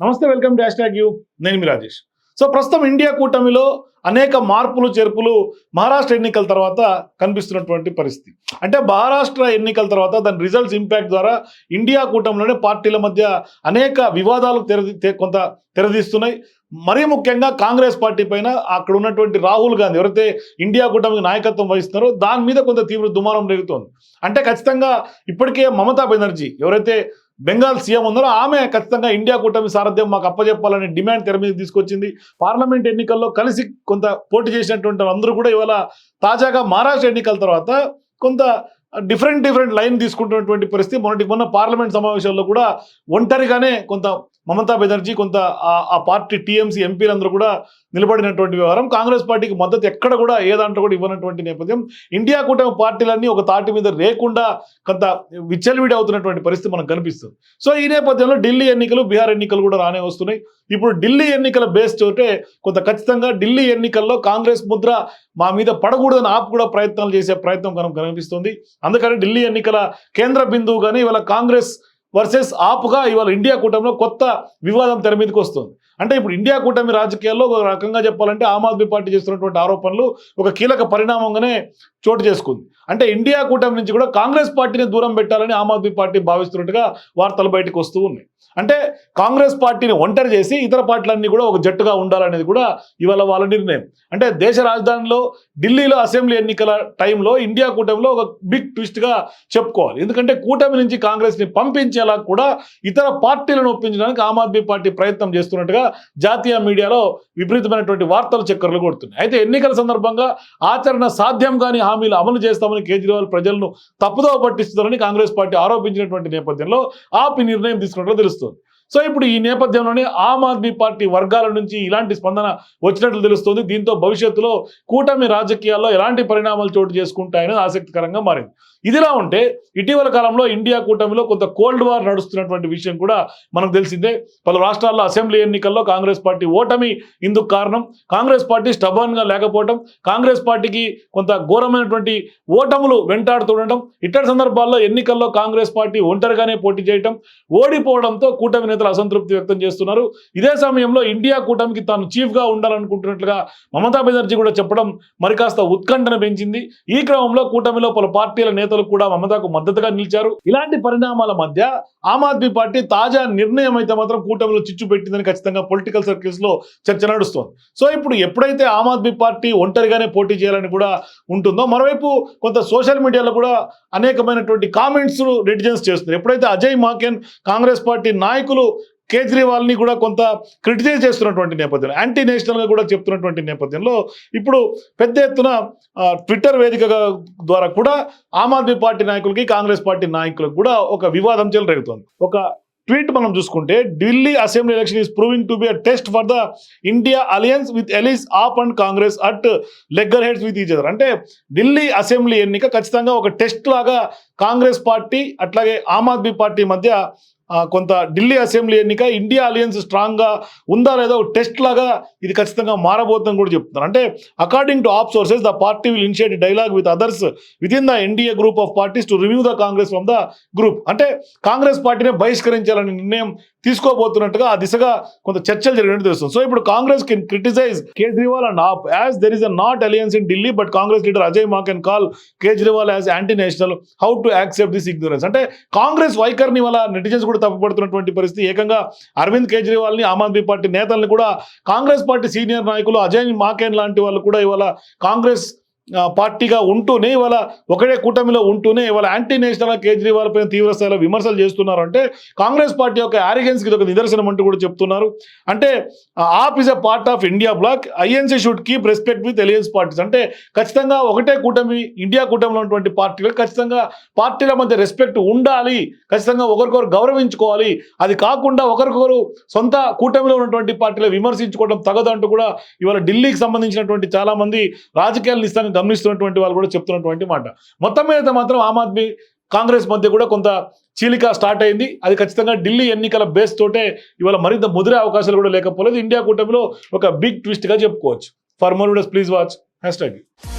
నమస్తే welcome dash tag you. నేను మీ రాజేష్. సో ప్రస్తుతం ఇండియా కూటమిలో అనేక మార్పులు చేర్పులు మహారాష్ట్ర ఎన్నికల తర్వాత కనిపిస్తున్నటువంటి పరిస్థితి. అంటే మహారాష్ట్ర ఎన్నికల తర్వాత దాని రిజల్ట్స్ ఇంపాక్ట్ ద్వారా ఇండియా కూటమిలోనే పార్టీల మధ్య అనేక వివాదాలు తెరది కొంత తెరదీస్తున్నాయి. మరీ ముఖ్యంగా కాంగ్రెస్ పార్టీ పైన అక్కడ ఉన్నటువంటి రాహుల్ గాంధీ ఎవరైతే ఇండియా కూటమికి నాయకత్వం వహిస్తున్నారో దాని మీద కొంత తీవ్ర దుమారం రేగుతోంది. అంటే ఖచ్చితంగా ఇప్పటికే మమతా బెనర్జీ ఎవరైతే బెంగాల్ సీఎం ఉన్నారో? ఆమె ఖచ్చితంగా ఇండియా కూటమి సారథ్యం మాకు అప్పచెప్పాలనే డిమాండ్ తెర మీద తీసుకొచ్చింది. పార్లమెంట్ ఎన్నికల్లో కలిసి కొంత పోటీ చేసినటువంటి అందరూ కూడా ఇవాళ తాజాగా మహారాష్ట్ర ఎన్నికల తర్వాత కొంత డిఫరెంట్ డిఫరెంట్ లైన్ తీసుకుంటున్నటువంటి పరిస్థితి. మొన్నటి మొన్న పార్లమెంట్ సమావేశాల్లో కూడా ఒంటరిగానే కొంత మమతా బెనర్జీ కొంత ఆ- పార్టీ టీఎంసీ ఎంపీలందరూ కూడా నిలబడినటువంటి వ్యవహారం. కాంగ్రెస్ పార్టీకి మద్దతు ఎక్కడ కూడా ఏ దాంట్లో కూడా ఇవ్వనటువంటి నేపథ్యం. ఇండియా కూటమి పార్టీలన్నీ ఒక తాటి మీద రేకుండా కొంత విచ్చలవిడి అవుతున్నటువంటి పరిస్థితి మనకు కనిపిస్తుంది. సో ఈ నేపథ్యంలో ఢిల్లీ ఎన్నికలు బీహార్ ఎన్నికలు కూడా రానే వస్తున్నాయి. ఇప్పుడు ఢిల్లీ ఎన్నికల బేస్ చోటే కొంత ఖచ్చితంగా ఢిల్లీ ఎన్నికల్లో కాంగ్రెస్ ముద్ర మా మీద పడకూడదని ఆపు కూడా ప్రయత్నాలు చేసే ప్రయత్నం కనుక కనిపిస్తుంది. అందుకని ఢిల్లీ ఎన్నికల కేంద్ర బిందువు కానీ ఇవాళ కాంగ్రెస్ వర్సెస్ ఆపుగా ఇవాళ ఇండియా కూటమిలో కొత్త వివాదం తెర మీదకి వస్తుంది. అంటే ఇప్పుడు ఇండియా కూటమి రాజకీయాల్లో ఒక రకంగా చెప్పాలంటే ఆమ్ ఆద్మీ పార్టీ చేస్తున్నటువంటి ఆరోపణలు ఒక కీలక పరిణామంగానే చోటు చేసుకుంది. అంటే ఇండియా కూటమి నుంచి కూడా కాంగ్రెస్ పార్టీని దూరం పెట్టాలని ఆమ్ ఆద్మీ పార్టీ భావిస్తున్నట్టుగా వార్తలు బయటకు వస్తూ ఉన్నాయి. అంటే కాంగ్రెస్ పార్టీని ఒంటరి చేసి ఇతర పార్టీలన్నీ కూడా ఒక జట్టుగా ఉండాలనేది కూడా ఇవాళ వాళ్ళ నిర్ణయం. అంటే దేశ రాజధానిలో ఢిల్లీలో అసెంబ్లీ ఎన్నికల టైంలో ఇండియా కూటమిలో ఒక బిగ్ ట్విస్ట్గా చెప్పుకోవాలి. ఎందుకంటే కూటమి నుంచి కాంగ్రెస్ని పంపించేలా కూడా ఇతర పార్టీలను ఒప్పించడానికి ఆమ్ ఆద్మీ పార్టీ ప్రయత్నం చేస్తున్నట్టుగా జాతీయ మీడియాలో విపరీతమైనటువంటి వార్తలు చక్కర్లు కొడుతున్నాయి. అయితే ఎన్నికల సందర్భంగా ఆచరణ సాధ్యం కాని హామీలు అమలు చేస్తామని కేజ్రీవాల్ ప్రజలను తప్పుదో పట్టిస్తున్నారని కాంగ్రెస్ పార్టీ ఆరోపించినటువంటి నేపథ్యంలో ఆపి నిర్ణయం తీసుకున్నట్లు తెలుస్తుంది. సో ఇప్పుడు ఈ నేపథ్యంలోనే ఆమ్ ఆద్మీ పార్టీ వర్గాల నుంచి ఇలాంటి స్పందన వచ్చినట్లు తెలుస్తుంది. దీంతో భవిష్యత్తులో కూటమి రాజకీయాల్లో ఎలాంటి పరిణామాలు చోటు చేసుకుంటాయనేది ఆసక్తికరంగా మారింది. ఇదిలా ఉంటే ఇటీవల కాలంలో ఇండియా కూటమిలో కొంత కోల్డ్ వార్ నడుస్తున్నటువంటి విషయం కూడా మనకు తెలిసిందే. పలు రాష్ట్రాల్లో అసెంబ్లీ ఎన్నికల్లో కాంగ్రెస్ పార్టీ ఓటమి ఇందుకు కారణం. కాంగ్రెస్ పార్టీ స్టబర్న్గా లేకపోవడం కాంగ్రెస్ పార్టీకి కొంత ఘోరమైనటువంటి ఓటములు వెంటాడుతుండటం ఇట్టడి సందర్భాల్లో ఎన్నికల్లో కాంగ్రెస్ పార్టీ ఒంటరిగానే పోటీ చేయటం. ఓడిపోవడంతో కూటమి నేతలు అసంతృప్తి వ్యక్తం చేస్తున్నారు. ఇదే సమయంలో ఇండియా కూటమికి తాను చీఫ్గా ఉండాలనుకుంటున్నట్లుగా మమతా బెనర్జీ కూడా చెప్పడం మరి కాస్త ఉత్కంఠన పెంచింది. ఈ క్రమంలో కూటమిలో పలు పార్టీల నేతలు కూడా మమతాకు మద్దతుగా నిలిచారు. ఇలాంటి పరిణామాల మధ్య ఆమ్ ఆద్మీ పార్టీ తాజా నిర్ణయం అయితే మాత్రం కూటమిలో చిచ్చు పెట్టిందని ఖచ్చితంగా పొలిటికల్ సర్కిల్స్లో చర్చ నడుస్తోంది. సో ఇప్పుడు ఎప్పుడైతే ఆమ్ ఆద్మీ పార్టీ ఒంటరిగానే పోటీ చేయాలని కూడా ఉంటుందో మరోవైపు కొంత సోషల్ మీడియాలో కూడా అనేకమైనటువంటి కామెంట్స్ రెటిజెన్స్ చేస్తున్నారు. ఎప్పుడైతే అజయ్ మాకెన్ కాంగ్రెస్ పార్టీ నాయకులు కేజ్రీవాల్ని కూడా కొంత క్రిటిసైజ్ చేస్తున్నటువంటి నేపథ్యంలో యాంటీ నేషనల్గా కూడా చెప్తున్నటువంటి నేపథ్యంలో ఇప్పుడు పెద్ద ఎత్తున ట్విట్టర్ వేదిక ద్వారా కూడా ఆమ్ ఆద్మీ పార్టీ నాయకులకి కాంగ్రెస్ పార్టీ నాయకులకు కూడా ఒక వివాదం చెలరేగుతోంది. ఒక ట్వీట్ మనం చూసుకుంటే Delhi assembly election is proving to be a test for the India alliance with allies AAP and Congress at loggerheads with each other అంటే ఢిల్లీ అసెంబ్లీ ఎన్నిక ఖచ్చితంగా ఒక టెస్ట్ లాగా కాంగ్రెస్ పార్టీ అట్లాగే ఆమ్ ఆద్మీ పార్టీ మధ్య కొంత ఢిల్లీ అసెంబ్లీ ఎన్నిక ఇండియా అలయన్స్ స్ట్రాంగ్గా ఉందా లేదా టెస్ట్ లాగా ఇది ఖచ్చితంగా మారబోతుందని కూడా చెప్తున్నారు. అంటే according to AAP sources the party will initiate dialogue with others with in the NDA group of parties to review the Congress from the group అంటే కాంగ్రెస్ పార్టీనే బహిష్కరించాలని నిర్ణయం తీసుకోబోతున్నట్టుగా ఆ దిశగా కొంత చర్చలు జరిగినట్టు తెలుస్తుంది. సో ఇప్పుడు Congress can criticise Kejriwal and AAP as there is a not alliance in Delhi but Congress leader Ajay మా can call Kejriwal as anti national how to accept this ignorance అంటే కాంగ్రెస్ వైఖరిని వల్ల నెటిజన్స్ కూడా తప్పుపడుతున్నటువంటి పరిస్థితి. ఏకంగా అరవింద్ కేజ్రీవాల్ని ఆమ్ ఆద్మీ పార్టీ నేతల్ని కూడా కాంగ్రెస్ పార్టీ సీనియర్ నాయకులు అజయ్ మాకేన్ లాంటి వాళ్ళు కూడా ఇవాళ కాంగ్రెస్ పార్టీగా ఉంటూనే ఇవాళ ఒకటే కూటమిలో ఉంటూనే ఇవాళ యాంటీ నేషనల్ కేజ్రీవాల్ పైన తీవ్ర స్థాయిలో విమర్శలు చేస్తున్నారు. అంటే కాంగ్రెస్ పార్టీ యొక్క ఆరిగెన్స్కి ఇది ఒక నిదర్శనం అంటూ కూడా చెప్తున్నారు. అంటే AAP is a part of India block INC should keep respect with alliance parties అంటే ఖచ్చితంగా ఒకటే కూటమి ఇండియా కూటమిలో ఉన్నటువంటి పార్టీలు ఖచ్చితంగా పార్టీల మధ్య రెస్పెక్ట్ ఉండాలి. ఖచ్చితంగా ఒకరికొకరు గౌరవించుకోవాలి. అది కాకుండా ఒకరికొకరు సొంత కూటమిలో ఉన్నటువంటి పార్టీలు విమర్శించుకోవడం తగదంటూ కూడా ఇవాళ ఢిల్లీకి సంబంధించినటువంటి చాలా మంది ఇస్తాను గమనిస్తున్నటువంటి వాళ్ళు కూడా చెప్తున్నటువంటి మాట. మొత్తం మీద మాత్రం ఆమ్ ఆద్మీ కాంగ్రెస్ మధ్య కూడా కొంత చీలిక స్టార్ట్ అయింది. అది ఖచ్చితంగా ఢిల్లీ ఎన్నికల బేస్ తోటే ఇవాళ మరింత ముదిరే అవకాశాలు కూడా లేకపోలేదు. ఇండియా కూటమిలో ఒక బిగ్ ట్విస్ట్గా చెప్పుకోవచ్చు. For more please watch hashtag